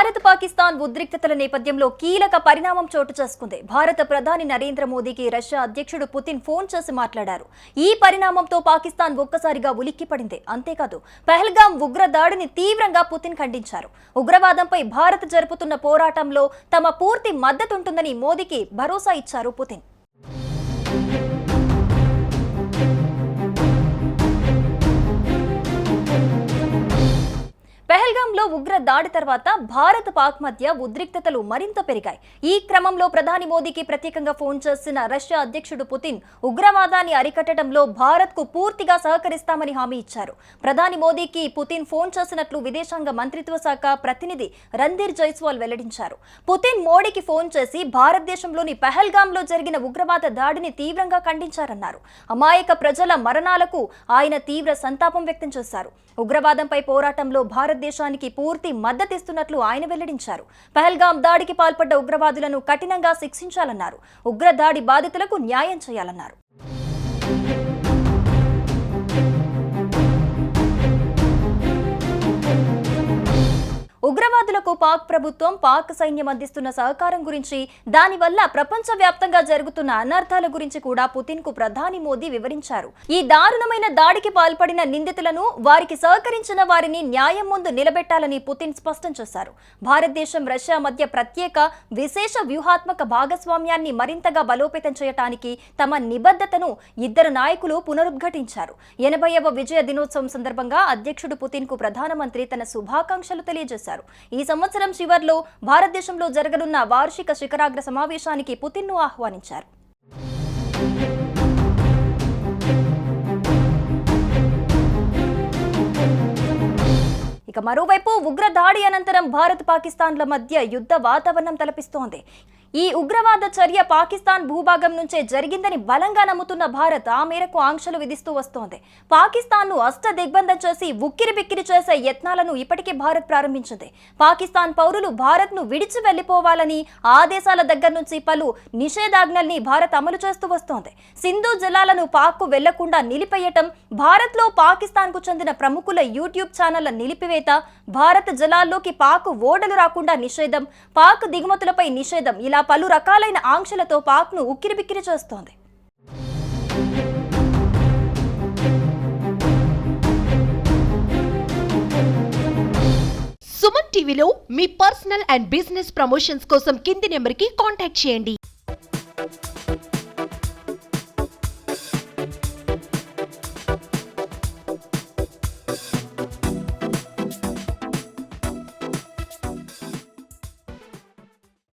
Bharat Pakistan ఉద్రిక్తతల నేపథ్యంలో కీలక పరిణామం చోటు చేసుకుంది. భారత ప్రధాని నరేంద్ర మోదీకి రష్యా అధ్యక్షుడు పుతిన్ ఫోన్ చేసి మాట్లాడారు. ఈ పరిణామంతో పాకిస్తాన్ ఒక్కసారిగా ఉలిక్కిపడింది అంతేకాదు పెహల్గాం ఉగ్ర దాడిని తీవ్రంగా పుతిన్ ఖండించారు. ఉగ్రవాదంపై భారత్ జరుపుతున్న పోరాటంలో తమ పూర్తి మద్దతుంటుందని మోదీకి భరోసా ఇచ్చారు పుతిన్. ఉగ్ర దాడి తర్వాత భారత్ పాక్ మధ్య ఉద్రిక్తతలు మరింత పెరిగాయి. ఈ క్రమంలో ప్రధాని మోదీకి ప్రత్యేకంగా ఫోన్ చేసిన రష్యా అధ్యక్షుడు పుతిన్ ఉగ్రవాదాన్ని అరికట్టడంలో భారత్కు పూర్తిగా సహకరిస్తామని హామీ ఇచ్చారు. ప్రధాని మోదీకి పుతిన్ ఫోన్ చేసినట్లు విదేశాంగ మంత్రిత్వ శాఖ ప్రతినిధి రంధీర్ జైస్వాల్ వెల్లడించారు. పుతిన్ మోడీకి ఫోన్ చేసి భారతదేశంలోని పెహల్గాంలో జరిగిన ఉగ్రవాద దాడిని తీవ్రంగా ఖండించారన్నారు. అమాయక ప్రజల మరణాలకు ఆయన తీవ్ర సంతాపం వ్యక్తం చేశారు. ఉగ్రవాదంపై పోరాటంలో భారతదేశానికి పూర్తి పూర్తి మద్దతిస్తున్నట్లు ఆయన వెల్లడించారు. పహల్గాం దాడికి పాల్పడ్డ ఉగ్రవాదులను కఠినంగా శిక్షించాలన్నారు. ఉగ్ర దాడి బాధితులకు న్యాయం చేయాలన్నారు. ఉగ్రవాదులకు పాక్ ప్రభుత్వం పాక్ సైన్యం అందిస్తున్న సహకారం గురించి దానివల్ల ప్రపంచవ్యాప్తంగా జరుగుతున్న అనర్థాల గురించి కూడా పుతిన్కు ప్రధాని మోదీ వివరించారు. ఈ దారుణమైన దాడికి పాల్పడిన నిందితులను వారికి సహకరించిన వారిని న్యాయం ముందు నిలబెట్టాలని పుతిన్ స్పష్టం చేశారు. భారతదేశం రష్యా మధ్య ప్రత్యేక విశేష వ్యూహాత్మక భాగస్వామ్యాన్ని మరింతగా బలోపేతం చేయటానికి తమ నిబద్ధతను ఇద్దరు నాయకులు పునరుద్ఘటించారు. ఎనభైవ విజయ దినోత్సవం సందర్భంగా అధ్యక్షుడు పుతిన్కు ప్రధానమంత్రి తన శుభాకాంక్షలు తెలియజేశారు. ఈ సంవత్సరం చివర్లో భారతదేశంలో జరగనున్న వార్షిక శిఖరాగ్ర సమావేశానికి పుతిన్ను ఆహ్వానించారు. ఇక మరోవైపు ఉగ్ర దాడి అనంతరం భారత్ పాకిస్తాన్ల మధ్య యుద్ధ వాతావరణం తలపిస్తోంది. ఈ ఉగ్రవాద చర్య పాకిస్తాన్ భూభాగం నుంచే జరిగిందని బలంగా నమ్ముతున్న భారత్ ఆ మేరకు ఆంక్షలు విధిస్తూ వస్తోంది. పాకిస్తాన్ను అష్ట దిగ్బంధం చేసి ఉక్కిరి బిక్కిరి చేసే యత్నాలను ఇప్పటికే భారత్ ప్రారంభించింది. పాకిస్తాన్ పౌరులు భారత్ను విడిచి వెళ్ళిపోవాలని ఆదేశాల దగ్గర నుంచి పలు నిషేధాజ్ఞల్ని భారత్ అమలు చేస్తూ వస్తోంది. సింధు జలాలను పాక్కు వెళ్ళకుండా నిలిపేయటం భారత్లో పాకిస్తాన్కు చెందిన ప్రముఖుల యూట్యూబ్ ఛానళ్ళ నిలిపివేత భారత్ జలాల్లోకి పాక్ ఓడలు రాకుండా నిషేధం పాక్ దిగుమతులపై నిషేధం ఇలా ఇలా పలు రకాలైన ఆంక్షలతో పాక్ను ఉక్కిరిబిక్కిరి చేస్తోంది. సుమన్ టీవీలో మీ పర్సనల్ అండ్ బిజినెస్ ప్రమోషన్స్ కోసం కింది నెంబర్కి కాంటాక్ట్ చేయండి.